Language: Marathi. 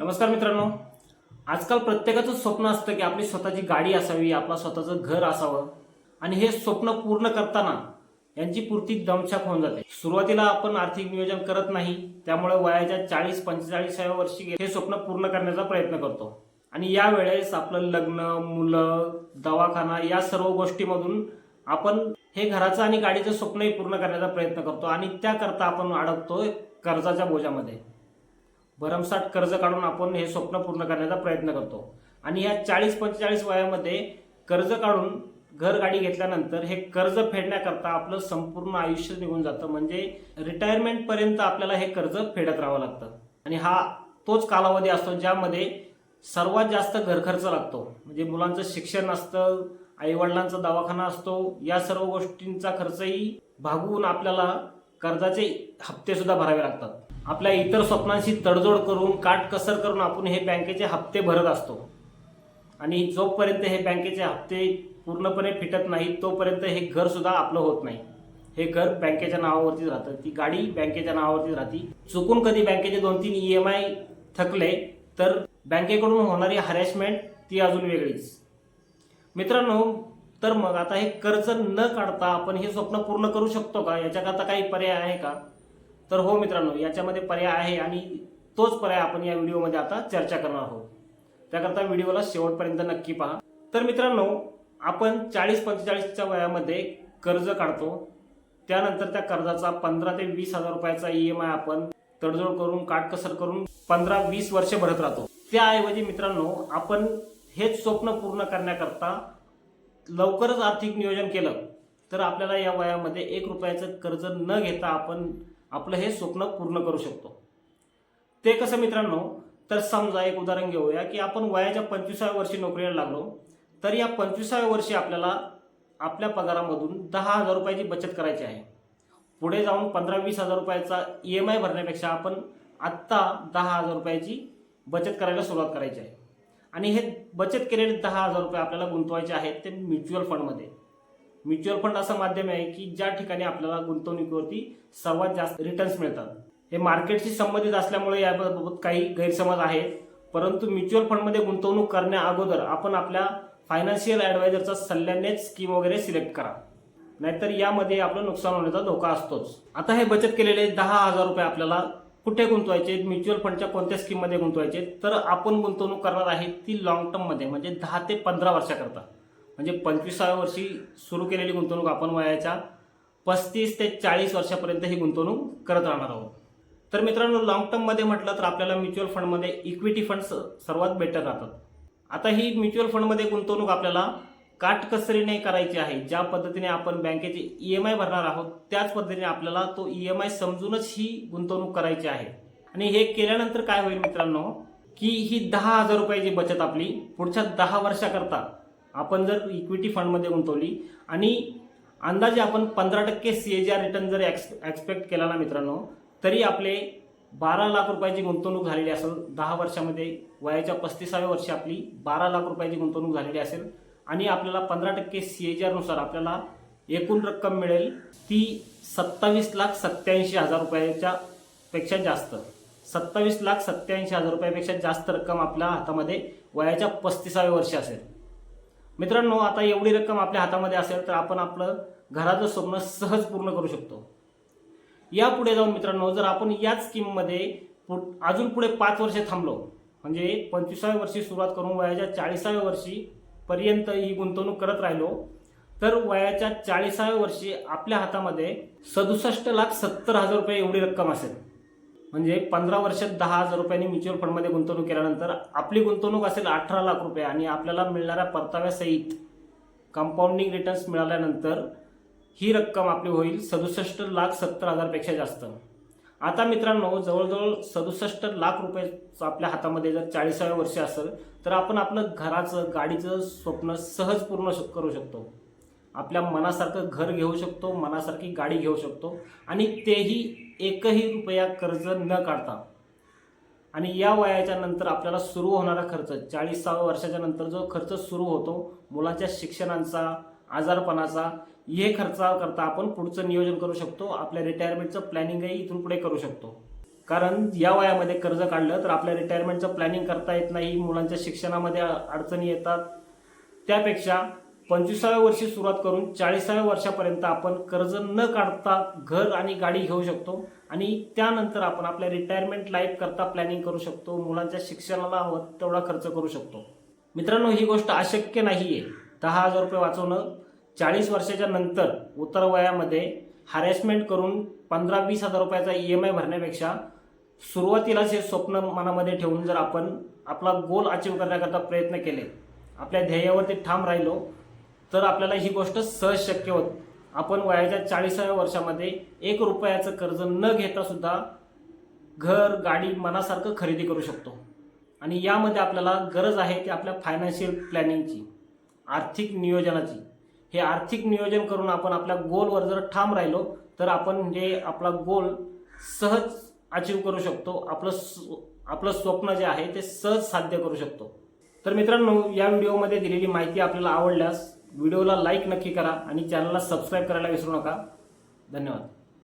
नमस्कार मित्रांनो. आजकाल प्रत्येकाचं स्वप्न असतं की आपली स्वतःची गाडी असावी आपला स्वतःचं घर असावं. आणि हे स्वप्न पूर्ण करताना यांची पूर्ती दमछाक होऊन जाते. सुरुवातीला आपण आर्थिक नियोजन करत नाही त्यामुळे वयाच्या चाळीस पंचेचाळीसाव्या वर्षी हे स्वप्न पूर्ण करण्याचा प्रयत्न करतो. आणि यावेळेस आपलं लग्न मुलं दवाखाना या सर्व गोष्टीमधून आपण हे घराचं आणि गाडीचं स्वप्नही पूर्ण करण्याचा प्रयत्न करतो आणि त्याकरता आपण अडकतोय कर्जाच्या बोजामध्ये. भरमसाठ कर्ज काढून आपण हे स्वप्न पूर्ण करण्याचा प्रयत्न करतो. आणि या चाळीस पंचेचाळीस वयामध्ये कर्ज काढून घर गाडी घेतल्यानंतर हे कर्ज फेडण्याकरता आपलं संपूर्ण आयुष्य निघून जातं. म्हणजे रिटायरमेंटपर्यंत आपल्याला हे कर्ज फेडत राहावं लागतं. आणि हा तोच कालावधी असतो ज्यामध्ये सर्वात जास्त घरखर्च लागतो. म्हणजे मुलांचं शिक्षण असतं आईवडिलांचा दवाखाना असतो या सर्व गोष्टींचा खर्चही भागवून आपल्याला कर्जाचे हप्ते सुद्धा भरावे लागतात. आपल्या इतर स्वप्नांशी तडजोड करून काटकसर करून आपण हे बँकेचे हप्ते भरत असतो. आणि जोपर्यंत हे बँकेचे हप्ते पूर्णपणे फिटत नाही तोपर्यंत हे घर सुद्धा आपलं होत नाही. हे घर बँकेच्या नावावरतीच राहतं. ती गाडी बँकेच्या नावावरतीच राहते. चुकून कधी बँकेचे दोन तीन ई एम आय थकले तर बँकेकडून होणारी हॅरेसमेंट ती अजून वेगळीच. मित्रांनो तर मग आता हे कर्ज न काढता आपण हे स्वप्न पूर्ण करू शकतो का? याच्याकरता काही पर्याय आहे का? तर हो मित्रांनो याच्यामध्ये पर्याय आहे आणि तोच पर्याय आपण या व्हिडिओमध्ये आता चर्चा करणार आहोत. त्याकरता व्हिडिओला शेवटपर्यंत नक्की पहा. तर मित्रांनो आपण चाळीस पंचेचाळीसच्या वयामध्ये कर्ज काढतो. त्यानंतर त्या कर्जाचा पंधरा ते वीस हजार रुपयाचा ई एम आय आपण तडजोड करून काटकसर करून पंधरा वीस वर्ष भरत राहतो. त्याऐवजी मित्रांनो आपण हेच स्वप्न पूर्ण करण्याकरता लवकरच आर्थिक नियोजन केलं तर आपल्याला या वयामध्ये एक रुपयाचं कर्ज न घेता आपण आपलं हे स्वप्न पूर्ण करू शकतो. ते कसं मित्रांनो? तर समजा एक उदाहरण घेऊया की आपण वयाच्या पंचवीसाव्या वर्षी नोकरीला लागलो तर या पंचवीसाव्या वर्षी आपल्याला आपल्या पगारामधून दहा हजार रुपयाची बचत करायची आहे. पुढे जाऊन पंधरा वीस हजार रुपयाचा ई एम आय भरण्यापेक्षा आपण आत्ता दहा हजार रुपयाची बचत करायला सुरुवात करायची आहे. आणि हे बचत केलेले दहा हजार रुपये आपल्याला गुंतवायचे आहेत ते म्युच्युअल फंडमध्ये. म्युच्युअल फंड असं माध्यम आहे की ज्या ठिकाणी आपल्याला गुंतवणुकीवरती सर्वात जास्त रिटर्न्स मिळतात. हे मार्केटशी संबंधित असल्यामुळे याबाबत काही गैरसमज आहेत. परंतु म्युच्युअल फंडमध्ये गुंतवणूक करण्या अगोदर आपण आपल्या फायनान्शियल ॲडवायझरचा सल्ल्यानेच स्कीम वगैरे सिलेक्ट करा. नाहीतर यामध्ये आपलं नुकसान होण्याचा धोका असतोच. आता हे बचत केलेले दहा हजार रुपये आपल्याला कुठे गुंतवायचे? म्युच्युअल फंडच्या कोणत्या स्कीममध्ये गुंतवायचे? तर आपण गुंतवणूक करणार आहे ती लॉंग टर्ममध्ये म्हणजे दहा ते पंधरा वर्षाकरता. म्हणजे पंचवीसाव्या वर्षी सुरू केलेली गुंतवणूक आपण वयाच्या पस्तीस ते चाळीस वर्षापर्यंत ही गुंतवणूक करत राहणार आहोत. तर मित्रांनो लॉंग टर्ममध्ये म्हटलं तर आपल्याला म्युच्युअल फंडमध्ये इक्विटी फंड्स सर्वात बेटर राहतात. आता ही म्युच्युअल फंडमध्ये गुंतवणूक आपल्याला काटकसरीने करायची आहे. ज्या पद्धतीने आपण बँकेचे ई एम आय भरणार आहोत त्याच पद्धतीने आपल्याला तो ई एम आय समजूनच ही गुंतवणूक करायची आहे. आणि हे केल्यानंतर काय होईल मित्रांनो की ही दहा हजार रुपयाची बचत आपली पुढच्या दहा वर्षाकरता आपण जर इक्विटी फंडमध्ये गुंतवली आणि अंदाजे आपण पंधरा टक्के C A G R return जर एक्स एक्सपेक्ट केला ना मित्रांनो तरी आपले बारा लाख रुपयाची गुंतवणूक झालेली असेल. दहा वर्षामध्ये वयाच्या पस्तीसाव्या वर्षी आपली बारा लाख रुपयाची गुंतवणूक झालेली असेल आणि आपल्याला पंधरा टक्के सी ए जी आरनुसार आपल्याला एकूण रक्कम मिळेल ती सत्तावीस लाख सत्याऐंशी हजार रुपयाच्या पेक्षा जास्त. सत्तावीस लाख सत्याऐंशी हजार रुपयापेक्षा जास्त रक्कम आपल्या हातामध्ये वयाच्या पस्तीसाव्या वर्षी असेल. मित्रांनो आता एवढी रक्कम आपल्या हातामध्ये असेल तर आपण आपलं घराचं स्वप्न सहज पूर्ण करू शकतो. यापुढे जाऊन मित्रांनो जर आपण याच स्कीममध्ये पु- अजून पुढे पाच वर्षे थांबलो म्हणजे पंचवीसाव्या वर्षी सुरुवात करून वयाच्या चाळीसाव्या वर्षी पर्यंत ही गुंतवणूक करत राहिलो तर वयाच्या चाळीसाव्या वर्षी आपल्या हातामध्ये सदुसष्ट लाख सत्तर हजार रुपये एवढी रक्कम असेल. म्हणजे पंधरा वर्षात दहा हजार रुपयांनी म्युच्युअल फंडमध्ये गुंतवणूक केल्यानंतर आपली गुंतवणूक असेल अठरा लाख रुपये आणि आपल्याला मिळणाऱ्या परताव्यासहित कंपाऊंडिंग रिटर्न्स मिळाल्यानंतर ही रक्कम आपली होईल सदुसष्ट लाख सत्तर हजारपेक्षा जास्त. आता मित्रांनो जवळजवळ सदुसष्ट लाख रुपये आपल्या हातामध्ये जर चाळीसाव्या वर्षी असेल तर आपण आपलं घराचं गाडीचं स्वप्न सहज पूर्ण श- करू शकतो. आपल्या मनासारखं घर घेऊ शकतो मनासारखी गाडी घेऊ शकतो आणि तेही एकही रुपया कर्ज न काढता. आणि या वयाच्या नंतर आपल्याला सुरू होणारा खर्च चाळीसाव्या वर्षाच्या नंतर जो खर्च सुरू होतो मुलाच्या शिक्षणांचा आजारपणाचा हे खर्चाकरता आपण पुढचं नियोजन करू शकतो आपल्या रिटायरमेंटचं प्लॅनिंगही इथून पुढे करू शकतो. कारण या वयामध्ये कर्ज काढलं तर आपल्या रिटायरमेंटचं प्लॅनिंग करता येत नाही मुलांच्या शिक्षणामध्ये अडचणी येतात. त्यापेक्षा पंचवीसाव्या वर्षी सुरुवात करून चाळीसाव्या वर्षापर्यंत आपण कर्ज न काढता घर आणि गाडी घेऊ शकतो. आणि त्यानंतर आपण आपल्या रिटायरमेंट लाईफ करता प्लॅनिंग करू शकतो. मुलांच्या शिक्षणाला हवं तेवढा खर्च करू शकतो. मित्रांनो ही गोष्ट अशक्य नाही आहे दहा हजार रुपये वाचवणं चाळीस वर्षाच्या नंतर उत्तर वयामध्ये हॅरेसमेंट करून पंधरा वीस हजार रुपयाचा ई एम आय भरण्यापेक्षा सुरुवातीलाच हे स्वप्न मनामध्ये ठेवून जर आपण आपला गोल अचीव करण्याकरता प्रयत्न केले आपल्या ध्येयावरती ठाम राहिलो तर आपल्याला ही गोष्ट सहज शक्य होत. आपण वयाच्या चाळीसाव्या वर्षामध्ये एक रुपयाचं कर्ज न घेता सुद्धा घर गाडी मनासारखं खरेदी करू शकतो. आणि यामध्ये आपल्याला गरज आहे ती आपल्या फायनान्शियल प्लॅनिंगची आर्थिक नियोजनाची. हे आर्थिक नियोजन करून आपण आपल्या गोलवर जर ठाम राहिलो तर आपण हे आपला गोल सहज अचीव करू शकतो. आपलं स्व- आपलं स्वप्न जे आहे ते सहज साध्य करू शकतो. तर मित्रांनो या व्हिडिओमध्ये दिलेली माहिती आपल्याला आवडल्यास व्हिडिओला लाईक नक्की करा आणि चॅनलला सबस्क्राईब करायला विसरू नका. धन्यवाद.